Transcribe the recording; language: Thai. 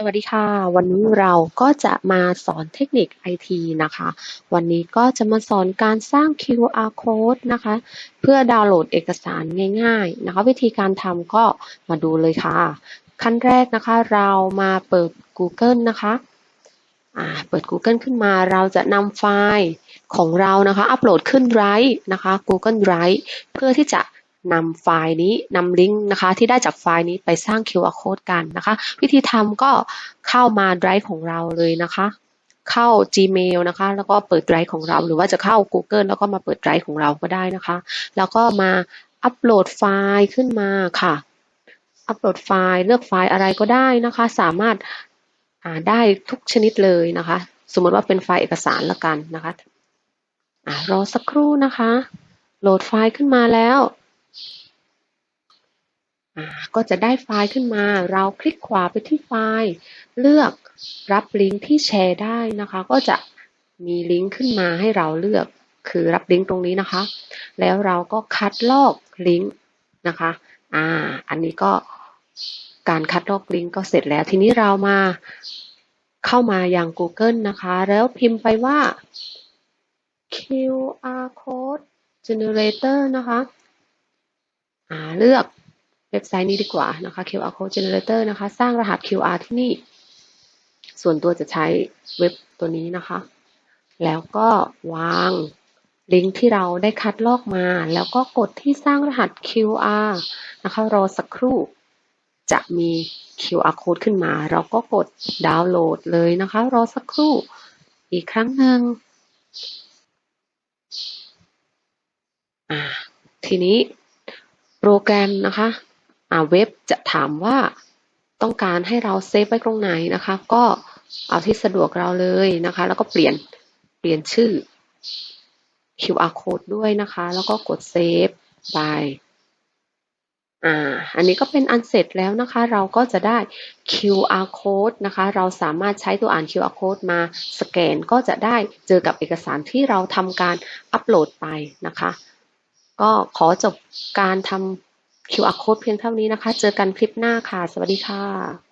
สวัสดีค่ะ วันนี้เราก็จะมาสอนเทคนิค IT นะคะ วันนี้ก็จะมาสอนการสร้าง QR code นะคะ เพื่อดาวน์โหลดเอกสารง่าย ๆ นะคะ วิธีการทำก็มาดูเลยค่ะ ขั้นแรกนะคะ เรามาเปิด Google นะคะเปิด Google ขึ้นมาเราจะนำไฟล์ของเรานะคะ อัปโหลดขึ้น Drive นะคะ Google Drive เพื่อที่จะ นำไฟล์นี้นำลิงก์นะคะที่ได้จากไฟล์นี้ไปสร้าง QR code กันนะคะ วิธีทำก็เข้ามา Drive ของเราเลยนะคะ เข้า Gmail นะคะ แล้วก็เปิด Drive ของเรา หรือว่าจะเข้า Google แล้วก็มาเปิด Drive ของเราก็ได้นะคะ แล้วก็มาอัปโหลดไฟล์ขึ้นมาค่ะ อัปโหลดไฟล์เลือกไฟล์อะไรก็ได้นะคะ สามารถาได้ทุกชนิดเลยนะคะ สมมติว่าเป็นไฟล์เอกสารละกันนะคะอ่ารอสักครู่นะคะ โหลดไฟล์ขึ้นมาแล้ว ก็จะได้ไฟล์ขึ้นมา เราคลิกขวาไปที่ไฟล์ เลือกรับลิงก์ที่แชร์ได้นะคะ ก็จะมีลิงก์ขึ้นมาให้เราเลือก คือรับลิงก์ตรงนี้นะคะ แล้วเราก็คัดลอกลิงก์นะคะ อ่า อันนี้ก็การคัดลอกลิงก์ก็เสร็จแล้ว ทีนี้เรามาเข้ามาอย่าง Google นะคะ แล้วพิมพ์ไปว่า QR code generator นะคะ เลือกเว็บไซต์นี้ดีกว่านะคะ QR code generator นะคะ สร้างรหัส QR ที่นี่ ส่วนตัวจะใช้เว็บตัวนี้นะคะ แล้วก็วางลิงก์ที่เราได้คัดลอกมา แล้วก็กดที่สร้างรหัส QR นะคะ รอสักครู่จะมี QR code ขึ้นมา เราก็กดดาวน์โหลดเลยนะคะ รอสักครู่อีกครั้งหนึ่งอ่าทีนี้ โปรแกรมนะคะอ่าเว็บจะถามว่าต้องการให้เราเซฟไว้ตรงไหนนะคะ ก็เอาที่สะดวกเราเลยนะคะ แล้วก็เปลี่ยนเปลี่ยนชื่อ QR code ด้วยนะคะ แล้วก็กดเซฟไปอ่าอันนี้ก็เป็นอันเสร็จแล้วนะคะ เราก็จะได้ QR code นะคะ เราสามารถใช้ตัวอ่าน QR code มาสแกนก็จะได้เจอกับเอกสารที่เราทำการอัปโหลดไปนะคะ ก็ขอจบการทำ QR code เพียงเท่านี้นะคะ เจอกันคลิปหน้าค่ะ สวัสดีค่ะ